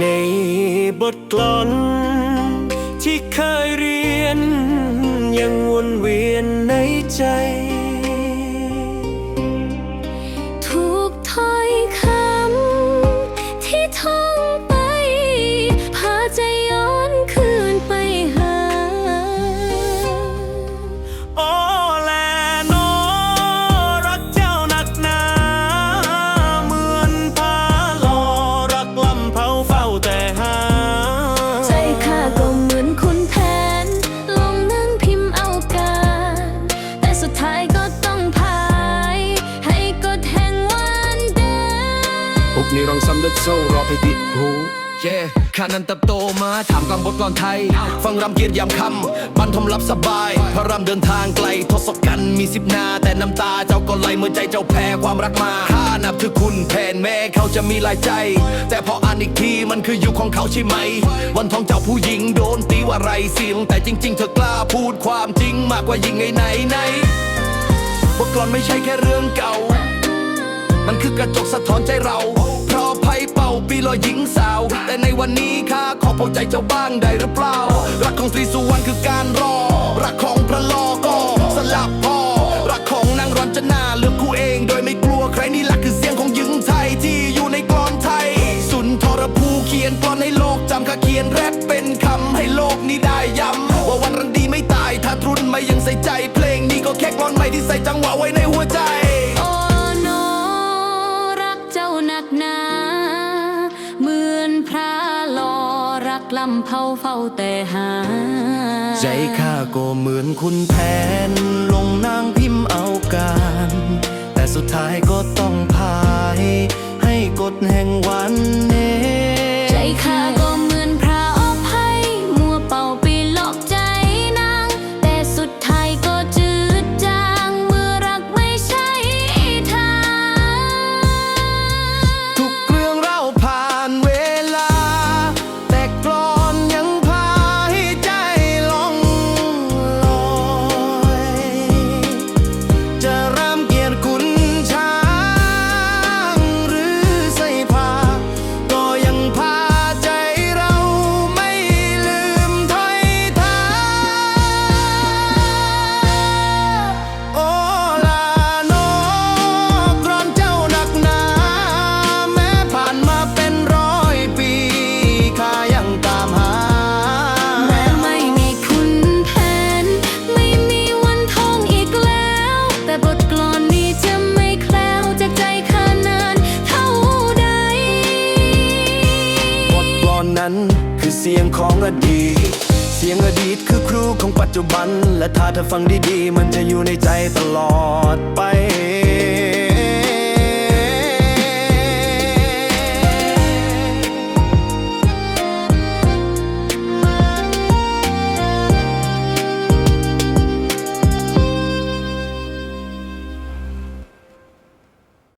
ในบทกลอนที่เคยเรียน ยังวนเวียนในใจ มพวกนี้ร้องซ้ำดัดโซ่รอไปติดหูเย่ข้านั้นเติบโตมาถามกลางบทกลอนไทย ฟังรำเกียรติยามคำบรรทมรับสบาย พระรำเดินทางไกล ทศกัณฐ์มีสิบนา แต่น้ำตาเจ้าก็ไหลเมื่อใจเจ้าแพ้ความรักมาข้านับถือคุณแผนแม้เขาจะมีหลายใจ แต่พออ่านอีกทีมันคือยุคของเขาใช่ไหม วันทองเจ้าผู้หญิงโดนตีว่าไรเสียงแต่จริง ๆ เธอกล้าพูดความจริงมากกว่ายิงไงไหนไหนบทกลอนไม่ใช่แค่เรื่องเก่า มันคือกระจกสะท้อนใจเราาปีลอยหญิงสาว แต่ในวันนี้ข้าขอพอใจเจ้าบ้างได้หรือเปล่า รักของตรีสุวรรณคือการรอ รักของพระลอก็สลับพอ รักของนางรอนจะนาเลือกคู่เองโดยไม่กลัวใครนี่หละคือเสียงของหญิงไทยที่อยู่ในกลอนไทย สุนทรภูเขียนกลอนให้โลกจำข้าเขียนแรปเป็นคำให้โลกนี้ได้ย้ำว่าวันรันดีไม่ตายถ้าทรุนไม่ยังใส่ใจ เพลงนี้ก็แค่กลอนใหม่ที่ใส่จังหวะไว้ในหัวใจ กลำเผาเฝ้าแต่หา ใจข้าก็เหมือนคุณแผน ลงนางพิมพ์เอาการ แต่สุดท้ายก็ต้องพาย ให้กฎแห่งวันเนใจข้าก็ สียงของอดีต เสียงอดีตคือครูของปัจจุบัน และถ้าเธอฟังดีๆ มันจะอยู่ในใจตลอดไป